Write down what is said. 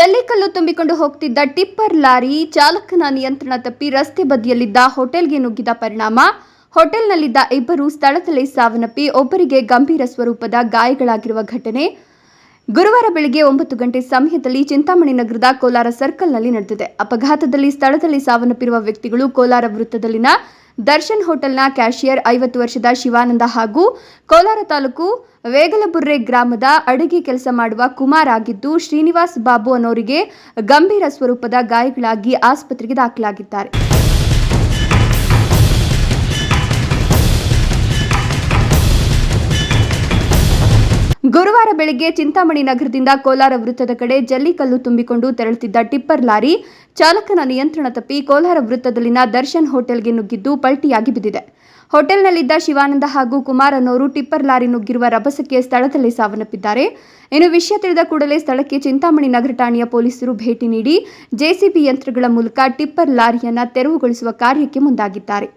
ಜಲ್ಲಿಕಲ್ಲು ತುಂಬಿಕೊಂಡು ಹೋಗ್ತಿದ್ದ tipper lorry ಚಾಲಕನ ನಿಯಂತ್ರಣ ತಪ್ಪಿ ರಸ್ತೆ ಬದಿಯಲ್ಲಿದ್ದ ಹೋಟೆಲ್ಗೆ ನುಗ್ಗಿದ ಪರಿಣಾಮ. ಹೋಟೆಲ್ನಲ್ಲಿದ್ದ ಇಬ್ಬರು ಸ್ಥಳದಲ್ಲೇ ಸಾವನ್ನಪ್ಪಿ, ಒಬ್ಬರಿಗೆ ಗಂಭೀರ ಸ್ವರೂಪದ ಗಾಯಗಳಾಗಿರುವ ಘಟನೆ. ಗುರುವಾರ ಬೆಳಗ್ಗೆ ಒಂಬತ್ತು ಗಂಟೆ ಸಮಯದಲ್ಲಿ ಚಿಂತಾಮಣಿ ನಗರದ ಕೋಲಾರ ಸರ್ಕಲ್ನಲ್ಲಿ ನಡೆದಿದೆ. ಅಪಘಾತದಲ್ಲಿ ಸ್ಥಳದಲ್ಲಿ ಸಾವನ್ನಪ್ಪಿರುವ ವ್ಯಕ್ತಿಗಳು ಕೋಲಾರ ವೃತ್ತದಲ್ಲಿನ ದರ್ಶನ್ ಹೋಟೆಲ್ನ ಕ್ಯಾಶಿಯರ್ ಐವತ್ತು ವರ್ಷದ ಶಿವಾನಂದ ಹಾಗೂ ಕೋಲಾರ ತಾಲೂಕು ವೇಗಲಬುರ್ರೆ ಗ್ರಾಮದ ಅಡುಗೆ ಕೆಲಸ ಮಾಡುವ ಕುಮಾರ್ ಆಗಿದ್ದು, ಶ್ರೀನಿವಾಸ್ ಬಾಬು ಅನ್ನೋರಿಗೆ ಗಂಭೀರ ಸ್ವರೂಪದ ಗಾಯಗಳಾಗಿ ಆಸ್ಪತ್ರೆಗೆ ದಾಖಲಾಗಿದ್ದಾರೆ. ಗುರುವಾರ ಬೆಳಗ್ಗೆ ಚಿಂತಾಮಣಿ ನಗರದಿಂದ ಕೋಲಾರ ವೃತ್ತದ ಕಡೆ ಜಲ್ಲಿಕಲ್ಲು ತುಂಬಿಕೊಂಡು ತೆರಳುತ್ತಿದ್ದ ಟಿಪ್ಪರ್ ಲಾರಿ ಚಾಲಕನ ನಿಯಂತ್ರಣ ತಪ್ಪಿ ಕೋಲಾರ ವೃತ್ತದಲ್ಲಿನ ದರ್ಶನ್ ಹೋಟೆಲ್ಗೆ ನುಗ್ಗಿದ್ದು ಪಲ್ಟಿಯಾಗಿ ಬಿದ್ದಿದೆ. ಹೋಟೆಲ್ನಲ್ಲಿದ್ದ ಶಿವಾನಂದ ಹಾಗೂ ಕುಮಾರ್ ಅನ್ನೋರು ಟಿಪ್ಪರ್ ಲಾರಿ ನುಗ್ಗಿರುವ ರಭಸಕ್ಕೆ ಸ್ಥಳದಲ್ಲೇ ಸಾವನ್ನಪ್ಪಿದ್ದಾರೆ. ಇನ್ನು ವಿಷಯ ತಿಳಿದ ಕೂಡಲೇ ಸ್ಥಳಕ್ಕೆ ಚಿಂತಾಮಣಿ ನಗರ ಠಾಣೆಯ ಪೊಲೀಸರು ಭೇಟಿ ನೀಡಿ ಜೆಸಿಬಿ ಯಂತ್ರಗಳ ಮೂಲಕ ಟಿಪ್ಪರ್ ಲಾರಿಯನ್ನು ತೆರವುಗೊಳಿಸುವ ಕಾರ್ಯಕ್ಕೆ ಮುಂದಾಗಿದ್ದಾರೆ.